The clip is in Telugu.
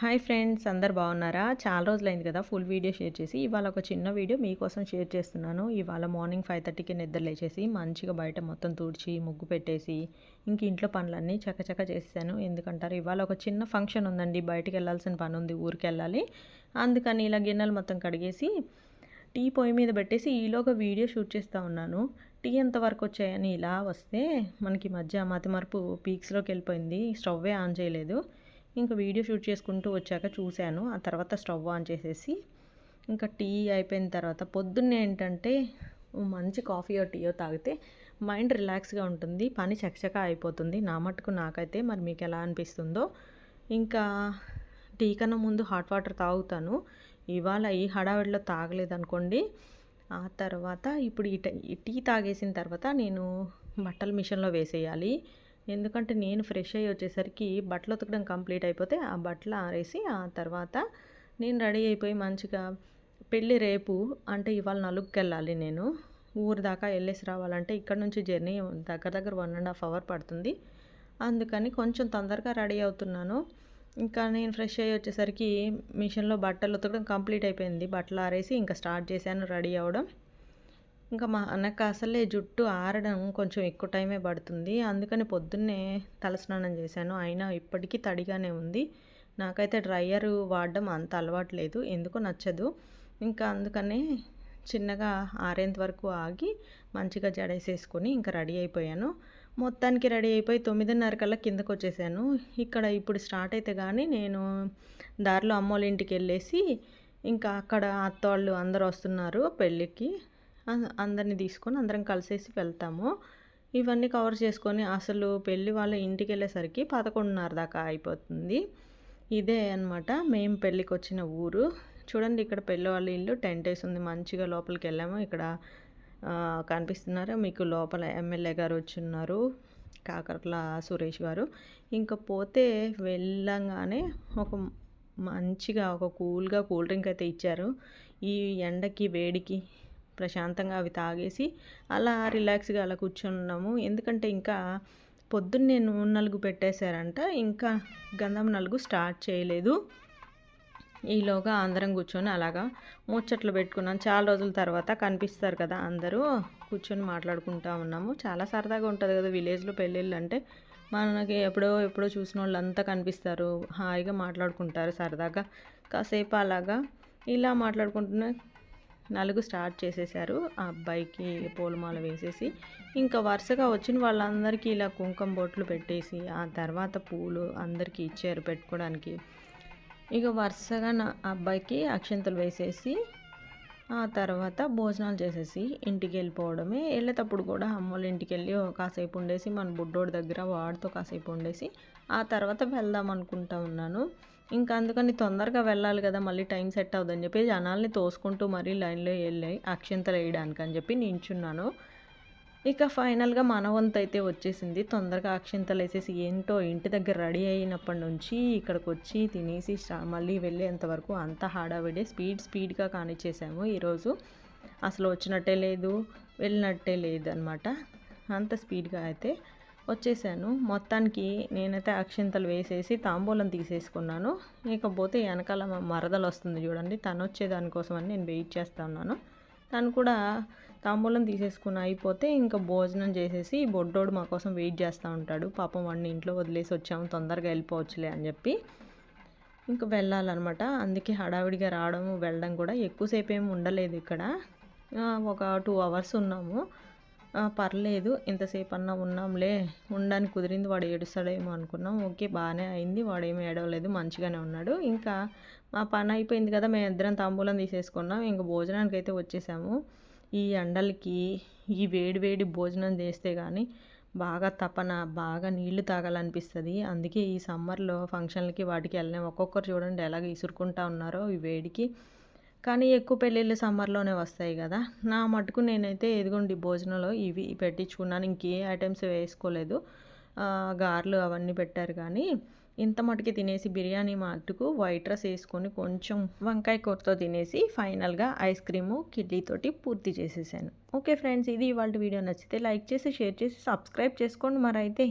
హాయ్ ఫ్రెండ్స్ అందరు బాగున్నారా? చాలా రోజులైంది కదా ఫుల్ వీడియో షేర్ చేసి. ఇవాళ ఒక చిన్న వీడియో మీకోసం షేర్ చేస్తున్నాను. ఇవాళ మార్నింగ్ ఫైవ్ థర్టీకి నిద్ర లేచేసి మంచిగా బయట మొత్తం తుడిచి ముగ్గు పెట్టేసి ఇంక ఇంట్లో పనులన్నీ చకచక చేశాను ఎందుకంటారు? ఇవాళ ఒక చిన్న ఫంక్షన్ ఉందండి. బయటికి వెళ్ళాల్సిన పని ఉంది ఊరికి వెళ్ళాలి. అందుకని ఇలా గిన్నెలు మొత్తం కడిగేసి టీ పొయ్యి మీద పెట్టేసి ఈలోగా వీడియో షూట్ చేస్తూ ఉన్నాను. టీ ఎంతవరకు వచ్చాయని ఇలా వస్తే మనకి మధ్య మతిమరుపు పీక్స్లోకి వెళ్ళిపోయింది. స్టవ్వే ఆన్ చేయలేదు. ఇంకా వీడియో షూట్ చేసుకుంటూ వచ్చాక చూశాను. ఆ తర్వాత స్టవ్ ఆన్ చేసేసి ఇంకా టీ అయిపోయిన తర్వాత పొద్దున్నే ఏంటంటే మంచి కాఫీయో టీయో తాగితే మైండ్ రిలాక్స్గా ఉంటుంది పని చకచక అయిపోతుంది. నా మటుకు నాకైతే మరి మీకు ఎలా అనిపిస్తుందో ఇంకా టీ కన్నా ముందు హాట్ వాటర్ తాగుతాను. ఇవాళ ఈ హడావిడిలో తాగలేదనుకోండి. ఆ తర్వాత ఇప్పుడు ఈ ఈ టీ తాగేసిన తర్వాత నేను బట్టలు మిషన్లో వేసేయాలి. ఎందుకంటే నేను ఫ్రెష్ అయ్యి వచ్చేసరికి బట్టలు ఉతకడం కంప్లీట్ అయిపోతే ఆ బట్టలు ఆరేసి ఆ తర్వాత నేను రెడీ అయిపోయి మంచిగా పెళ్ళి రేపు అంటే ఇవాళ నలుగుకి వెళ్ళాలి నేను. ఊరు దాకా వెళ్ళేసి రావాలంటే ఇక్కడ నుంచి జర్నీ దగ్గర దగ్గర వన్ అండ్ హాఫ్ అవర్ పడుతుంది. అందుకని కొంచెం తొందరగా రెడీ అవుతున్నాను. ఇంకా నేను ఫ్రెష్ అయ్యి వచ్చేసరికి మిషన్లో బట్టలు ఉతకడం కంప్లీట్ అయిపోయింది. బట్టలు ఆరేసి ఇంకా స్టార్ట్ చేశాను రెడీ అవ్వడం. ఇంకా మా నాకు అసలే జుట్టు ఆరడం కొంచెం ఎక్కువ టైమే పడుతుంది. అందుకని పొద్దున్నే తలస్నానం చేశాను. అయినా ఇప్పటికీ తడిగానే ఉంది. నాకైతే డ్రయర్ వాడడం అంత అలవాటు లేదు. ఎందుకో నచ్చదు. ఇంకా అందుకనే చిన్నగా ఆరేంత వరకు ఆగి మంచిగా జడేసేసుకొని ఇంకా రెడీ అయిపోయాను. మొత్తానికి రెడీ అయిపోయి తొమ్మిదిన్నర కల్లా కిందకు వచ్చేసాను ఇక్కడ ఇప్పుడు స్టార్ట్ అయితే కానీ నేను దారిలో అమ్మోళ్ళ ఇంటికి వెళ్ళేసి ఇంకా అక్కడ అత్తవాళ్ళు అందరు అందరూ వస్తున్నారు పెళ్ళికి. అందరిని తీసుకొని అందరం కలిసేసి వెళ్తాము. ఇవన్నీ కవర్ చేసుకొని అసలు పెళ్ళి వాళ్ళ ఇంటికి వెళ్ళేసరికి పదకొండున్నర దాకా అయిపోతుంది. ఇదే అన్నమాట మేము పెళ్ళికి వచ్చిన ఊరు. చూడండి ఇక్కడ పెళ్ళి వాళ్ళ ఇల్లు టెంట్ వేసి ఉంది. మంచిగా లోపలికి వెళ్ళాము ఇక్కడ కనిపిస్తున్నారు. మీకు లోపల ఎమ్మెల్యే గారు వచ్చి ఉన్నారు కాకర్ల సురేష్ గారు. ఇంకా పోతే వెళ్ళంగానే ఒక మంచిగా ఒక కూల్గా కూల్ డ్రింక్ అయితే ఇచ్చారు. ఈ ఎండకి వేడికి ప్రశాంతంగా అవి తాగేసి అలా రిలాక్స్గా అలా కూర్చున్నాము. ఎందుకంటే ఇంకా పొద్దున్నే నూనె నలుగు పెట్టేశారంట. ఇంకా గంధం నలుగు స్టార్ట్ చేయలేదు. ఈలోగా అందరం కూర్చొని అలాగా ముచ్చట్లు పెట్టుకున్నాం. చాలా రోజుల తర్వాత కనిపిస్తారు కదా అందరూ కూర్చొని మాట్లాడుకుంటా ఉన్నాము. చాలా సరదాగా ఉంటుంది కదా విలేజ్లో పెళ్ళిళ్ళు అంటే. మనకి ఎప్పుడో ఎప్పుడో చూసిన వాళ్ళు అంతా కనిపిస్తారు. హాయిగా మాట్లాడుకుంటారు సరదాగా. కాసేపు అలాగా ఇలా మాట్లాడుకుంటున్న నలుగు స్టార్ట్ చేసేసారు. ఆ అబ్బాయికి పూలమాల వేసేసి ఇంకా వరుసగా వచ్చిన వాళ్ళందరికీ ఇలా కుంకుమ బొట్లు పెట్టేసి ఆ తర్వాత పూలు అందరికీ ఇచ్చారు పెట్టుకోవడానికి. ఇక వరుసగా నా అబ్బాయికి అక్షంతలు వేసేసి ఆ తర్వాత భోజనాలు చేసేసి ఇంటికి వెళ్ళిపోవడమే. వెళ్ళేటప్పుడు కూడా అమ్మోళ్ళ ఇంటికి వెళ్ళి కాసేపు ఉండేసి మన బుడ్డోడి దగ్గర వాడితో కాసేపు ఉండేసి ఆ తర్వాత వెళ్దాం అనుకుంటా ఉన్నాను. ఇంకా అందుకని తొందరగా వెళ్ళాలి కదా మళ్ళీ టైం సెట్ అవుదని చెప్పి జనాల్ని తోసుకుంటూ మరీ లైన్లో వెళ్ళాయి అక్షింతలు వేయడానికి అని చెప్పి నించున్నాను. ఇక ఫైనల్గా మన వంతు అయితే వచ్చేసింది. తొందరగా అక్షింతలు వేసేసి ఏంటో ఇంటి దగ్గర రెడీ అయినప్పటి నుంచి ఇక్కడికి వచ్చి తినేసి మళ్ళీ వెళ్ళేంతవరకు అంత హాడావిడే స్పీడ్ స్పీడ్గా కానిచ్చేసాము ఈరోజు. అసలు వచ్చినట్టే లేదు వెళ్ళినట్టే లేదు అనమాట అంత స్పీడ్గా అయితే వచ్చేసాను. మొత్తానికి నేనైతే అక్షింతలు వేసేసి తాంబూలం తీసేసుకున్నాను. ఇకపోతే వెనకాల మరదలు వస్తుంది చూడండి. తను వచ్చే దానికోసమని నేను వెయిట్ చేస్తా ఉన్నాను. తను కూడా తాంబూలం తీసేసుకుని అయిపోతే ఇంకా భోజనం చేసేసి బొడ్డోడు మా కోసం వెయిట్ చేస్తూ ఉంటాడు. పాపం వాడిని ఇంట్లో వదిలేసి వచ్చాము. తొందరగా వెళ్ళిపోవచ్చులే అని చెప్పి ఇంకా వెళ్ళాలన్నమాట. అందుకే హడావిడిగా రావడం వెళ్ళడం కూడా ఎక్కువసేపు ఏమి ఉండలేదు ఇక్కడ. ఒక టూ అవర్స్ ఉన్నాము. పర్లేదు ఇంతసేపు అన్నా ఉన్నాంలే. ఉండడానికి కుదిరింది వాడు ఏడుస్తాడేమో అనుకున్నాం. ఓకే బాగానే అయింది. వాడు ఏమీ ఏడవలేదు మంచిగానే ఉన్నాడు. ఇంకా మా పని అయిపోయింది కదా మేము ఇద్దరం తాంబూలం తీసేసుకున్నాం. ఇంకా భోజనానికి అయితే వచ్చేసాము. ఈ ఎండలకి ఈ వేడి వేడి భోజనం చేస్తే కానీ బాగా తపన బాగా నీళ్ళు తాగాలనిపిస్తుంది. అందుకే ఈ సమ్మర్లో ఫంక్షన్లకి వాటికి వెళ్ళినాం. ఒక్కొక్కరు చూడండి ఎలాగ ఇసురుకుంటా ఉన్నారో ఈ వేడికి. కానీ ఎక్కువ పెళ్ళిళ్ళు సమ్మర్లోనే వస్తాయి కదా. నా మటుకు నేనైతే ఎదుగుండి భోజనంలో ఇవి పెట్టించుకున్నాను. ఇంకే ఐటమ్స్ వేసుకోలేదు. గారెలు అవన్నీ పెట్టారు కానీ ఇంత మటుకి తినేసి బిర్యానీ మటుకు వైట్ రైస్ వేసుకొని కొంచెం వంకాయ కూరతో తినేసి ఫైనల్గా ఐస్ క్రీము కిడ్లీతోటి పూర్తి చేసేసాను. ఓకే ఫ్రెండ్స్ ఇది ఇవాళ వీడియో నచ్చితే లైక్ చేసి షేర్ చేసి సబ్స్క్రైబ్ చేసుకోండి మరి అయితే